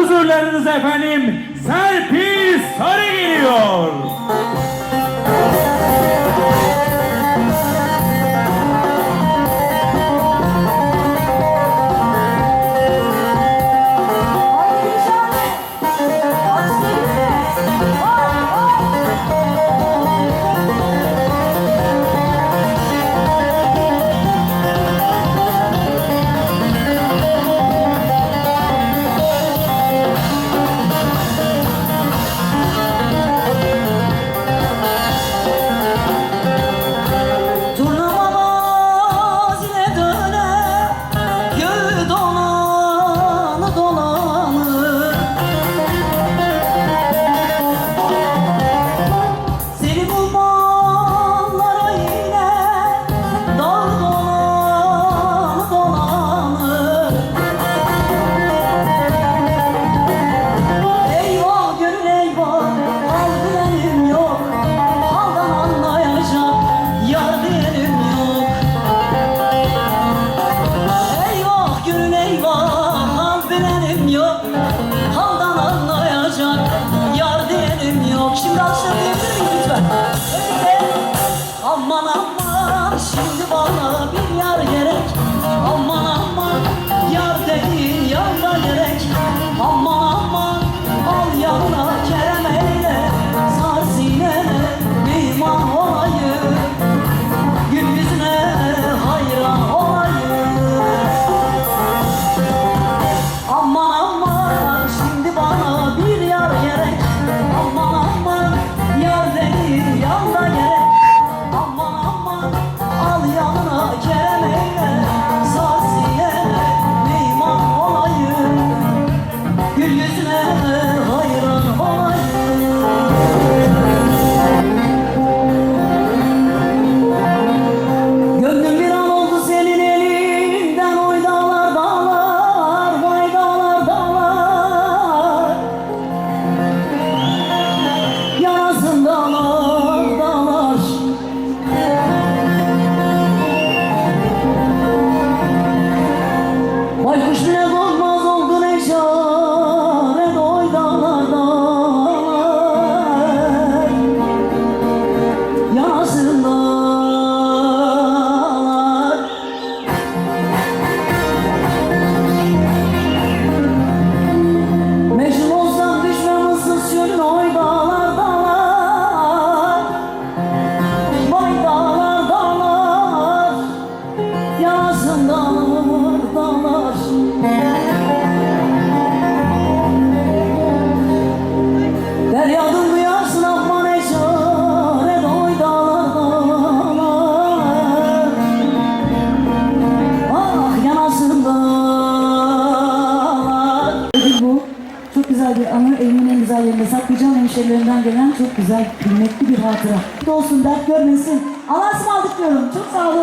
huzurlarınız efendim Serpil Sarı geliyor. Şimdi alkışlar diyebilir miyim lütfen? Önce aman aman şimdi bana bir yar gerek. Aman aman yar dediğin yarda gerek. Aman aman al yanına Aklıcan hemşehrilerinden gelen çok güzel, kıymetli bir hatıra. Olsun dert görmesin. Allah'a ısmarladık diyorum. Çok sağ olun.